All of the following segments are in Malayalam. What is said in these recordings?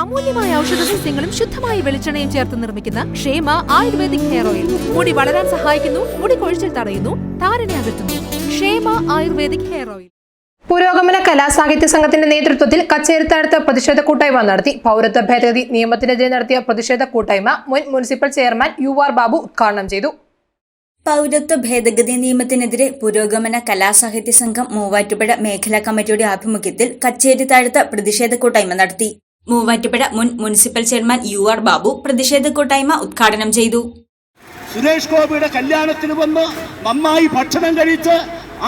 അമൂല്യമായ ഔഷധ സസ്യങ്ങളും ശുദ്ധമായ വെളിച്ചെണ്ണയും ചേർത്ത് നിർമ്മിക്കുന്ന ക്ഷേമ ആയുർവേദിക് ഹെയർ ഓയിൽ. മുടി വളരാൻ സഹായിക്കുന്നു മുടി കൊഴിച്ചിൽ തടയുന്നു താരനെ അകറ്റുന്നു. ക്ഷേമ ആയുർവേദിക് ഹെയർ ഓയിൽ. പുരോഗമന കലാസാഹിത്യ സംഘത്തിന്റെ നേതൃത്വത്തിൽ കച്ചേരിത്താഴത്ത് പ്രതിഷേധ കൂട്ടായ്മ നടത്തി. പൗരത്വ ഭേദഗതി നിയമത്തിനെതിരെ നടത്തിയ പ്രതിഷേധ കൂട്ടായ്മ മുൻ municipal chairman U R Babu ഉദ്ഘാടനം ചെയ്തു. പൗരത്വ ഭേദഗതി നിയമത്തിനെതിരെ പുരോഗമന കലാസാഹിത്യ സംഘം മൂവാറ്റുപുഴ മേഖലാ കമ്മിറ്റിയുടെ ആഭിമുഖ്യത്തിൽ കച്ചേരി താഴത്ത് പ്രതിഷേധ കൂട്ടായ്മ നടത്തി. മൂവാറ്റുപുഴ മുൻ municipal chairman U R Babu പ്രതിഷേധ കൂട്ടായ്മ ഉദ്ഘാടനം ചെയ്തു. സുരേഷ് ഗോപിയുടെ കല്യാണത്തിന് വന്ന് നന്നായി ഭക്ഷണം കഴിച്ച്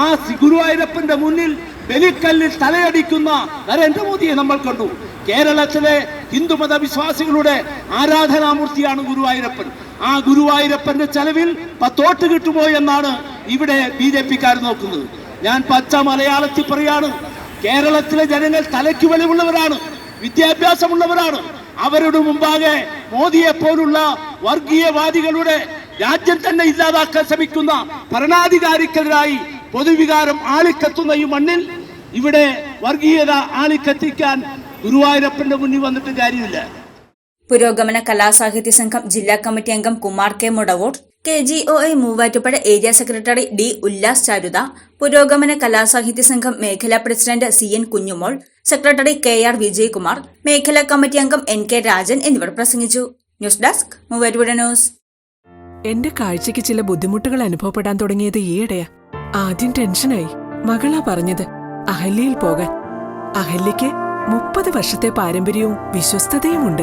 ആ ഗുരുവായൂരപ്പന്റെ മുന്നിൽ ബലിക്കല്ലിൽ തലയടിക്കുന്ന നരേന്ദ്രമോദിയെ നമ്മൾ കണ്ടു. കേരളത്തിലെ ഹിന്ദുമത വിശ്വാസികളുടെ ആരാധനാമൂർത്തിയാണ് ഗുരുവായൂരപ്പൻ ആ ഗുരുവായൂരപ്പന്റെ ചെലവിൽ പത്തോട്ട് കിട്ടുമോ എന്നാണ് ഇവിടെ ബി ജെ പിക്കാർ നോക്കുന്നത്. ഞാൻ പച്ച മലയാളത്തിൽ പറയാണ് കേരളത്തിലെ ജനങ്ങൾ തലയ്ക്ക് വെളിവുള്ളവരാണ്. വിദ്യാഭ്യാസമുള്ളവരാണ്. അവരുടെ മുമ്പാകെ മോദിയെ പോലുള്ള വർഗീയവാദികളുടെ രാജ്യം തന്നെ ഇല്ലാതാക്കാൻ ശ്രമിക്കുന്ന ഭരണാധികാരിക്കെതിരായി പൊതുവികാരം ആളിക്കത്തുന്ന ഈ മണ്ണിൽ ഇവിടെ വർഗീയത ആളിക്കത്തിക്കാൻ ഗുരുവായൂരപ്പന്റെ മുന്നിൽ വന്നിട്ട് കാര്യമില്ല. പുരോഗമന കലാസാഹിത്യ സംഘം ജില്ലാ കമ്മിറ്റി അംഗം Kumar K Mudavoor K G O A Muvattupuzha area secretary D Ullas Charutha Purogamana Kalasahitya Sangham മേഖലാ president C N Kunjumol secretary K R Vijayakumar മേഖലാ കമ്മിറ്റി അംഗം എൻ കെ രാജൻ എന്നിവർ പ്രസംഗിച്ചു. News desk Muvattupuzha news. എന്റെ കാഴ്ചയ്ക്ക് ചില ബുദ്ധിമുട്ടുകൾ അനുഭവപ്പെടാൻ തുടങ്ങിയത് ഈയിടെയാ. ആദ്യം ടെൻഷനായി. മകളാ പറഞ്ഞത് അഹല്യയിൽ പോകാൻ. അഹല്യയ്ക്ക് മുപ്പത് വർഷത്തെ പാരമ്പര്യവും വിശ്വസ്തതയുമുണ്ട്.